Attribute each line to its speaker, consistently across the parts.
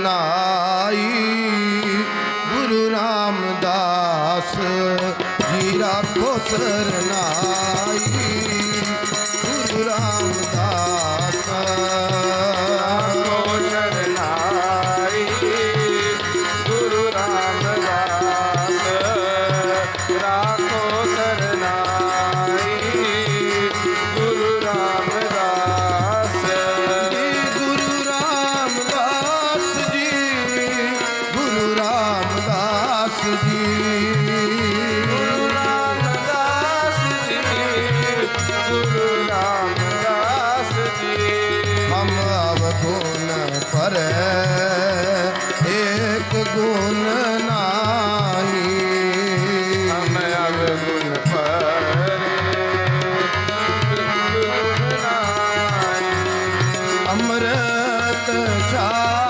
Speaker 1: ਸਰਨਾਈ Guru Ramdas ji ਰਾਖੋ ਸਰਨਾਈ। Guru Ramdas ah.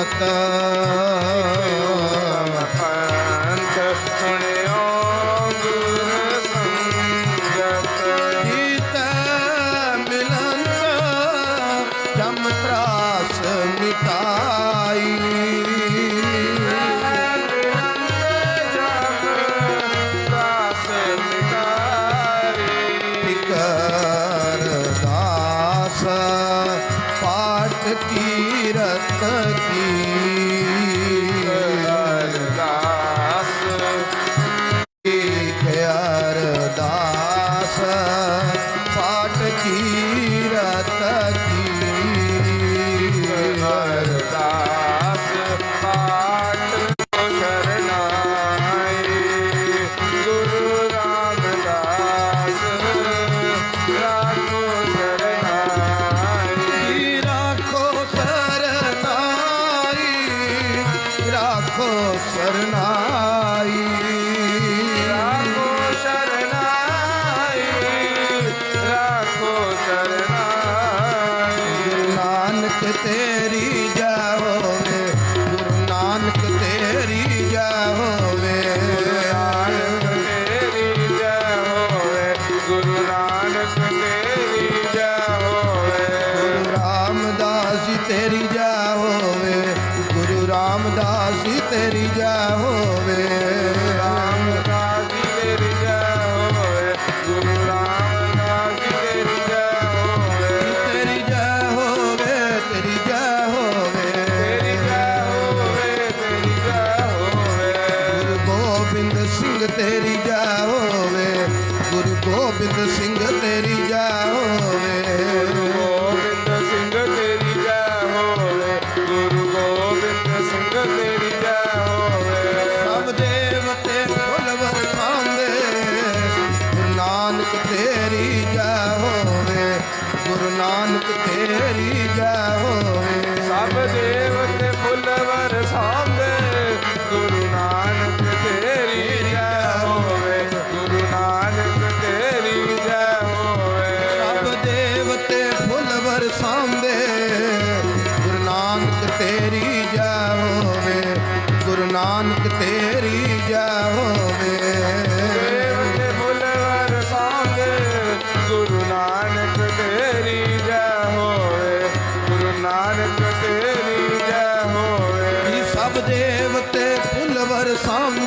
Speaker 2: ਸੁਣਿਓ
Speaker 1: सकी ਤੇਰੀ ਜਾ ਹੋਵੇ। ਰਾਮਦਾਸ ਜੀ ਤੇਰੀ ਜੈ ਹੋਵੇ ਗੁਰੂ ਰਾਮਦਾਸ ਜੀ ਤੇਰੀ ਜੈ ਹੋਵੇ
Speaker 2: ਤੇਰੀ ਜੈ ਹੋਵੇ ਤੇਰੀ ਜੈ ਹੋਵੇ
Speaker 1: ਤੇਰੀ ਜੈ ਹੋਵੇ, ਤੇਰੀ ਜੈ ਹੋਵੇ। ਗੁਰੂ ਗੋਬਿੰਦ ਸਿੰਘ, ਤੇਰੀ ਜੈ ਹੋਵੇ। ਗੁਰੂ ਗੋਬਿੰਦ ਸਿੰਘ ਤੇਰੀ ਜੈ ਹੋਵੇ। ਸਭ ਦੇਵਤੇ ਫੁੱਲ ਵਰਸਾਉਂਦੇ ਗੁਰੂ ਨਾਨਕ ਤੇਰੀ ਜੈ ਹੋਵੇ। ਗੁਰੂ ਨਾਨਕ ਤੇਰੀ ਜੈ ਹੋਵੇ।
Speaker 2: ਸਭ ਦੇਵਤੇ ਫੁੱਲ ਵਰਸਾਉਂਦੇ ਗੁਰੂ ਨਾਨਕ ਤੇਰੀ ਜੈ ਹੋਵੇ। ਗੁਰੂ ਨਾਨਕ ਤੇਰੀ ਜੈ ਹੋਵੇ।
Speaker 1: ਨਾਨਕ ਤੇਰੀ ਜੈ ਹੋਵੇ। ਸਭ ਦੇਵਤੇ ਫੁੱਲ ਵਰਸਾਵੇ